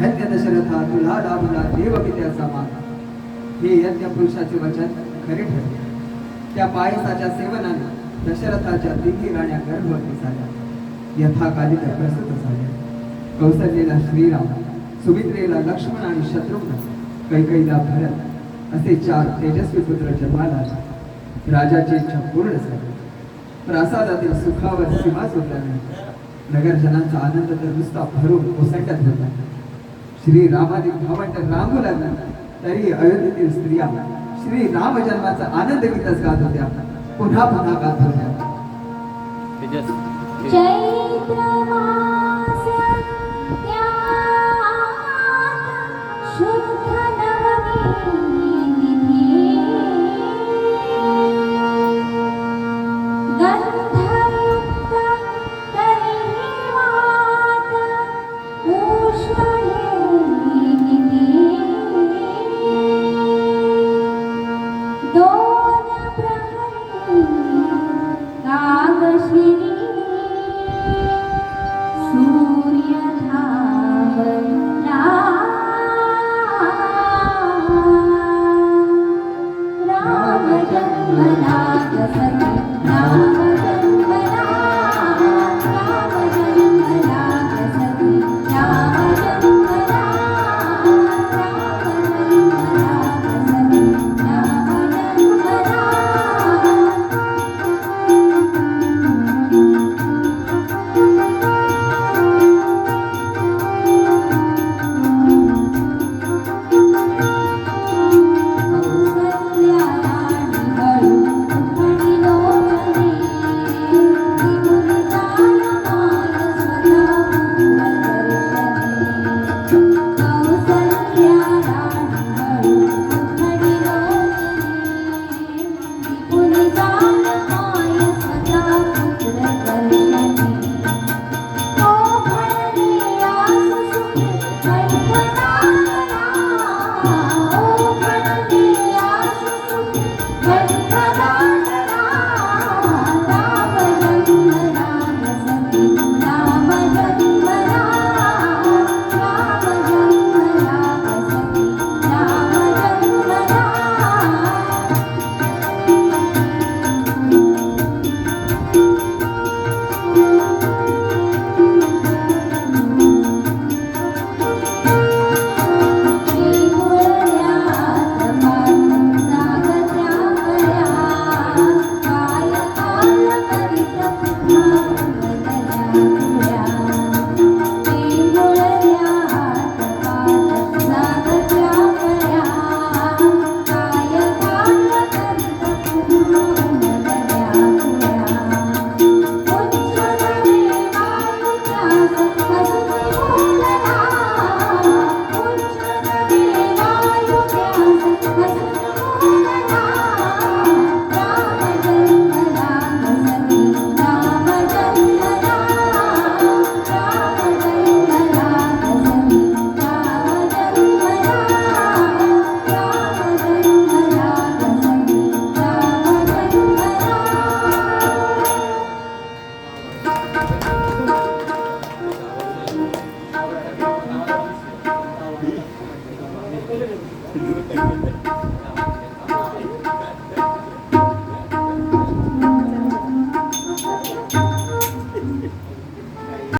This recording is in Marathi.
धन्य दशरथा तुला लाभला देवपित्याचा माता. हे यज्ञ पुरुषाचे वचन खरे ठरले. त्या पायसाच्या सेवनाने दशरथाच्या तिन्ही राण्या गर्भवती झाल्या. यथाकालिक प्रसूत झाल्या. कौसल्येला श्रीराम सुमित्रेला लक्ष्मण आणि शत्रुघ्न कैकईला भरत असे चार तेजस्वी पुत्र जन्माला राजाची इच्छा पूर्ण झाली. प्रासादातील सुखावर सीमा सुटल्याने नगरजनांचा आनंद तर नुसता भरून ओसंडत होता. श्री रामादी भावंट रांगू लागला. तरी अयोध्येतील स्त्रिया श्री राम जन्माचा आनंद गीतच गात होत्या. पुन्हा पुन्हा गात होत्या. تمنع تفنى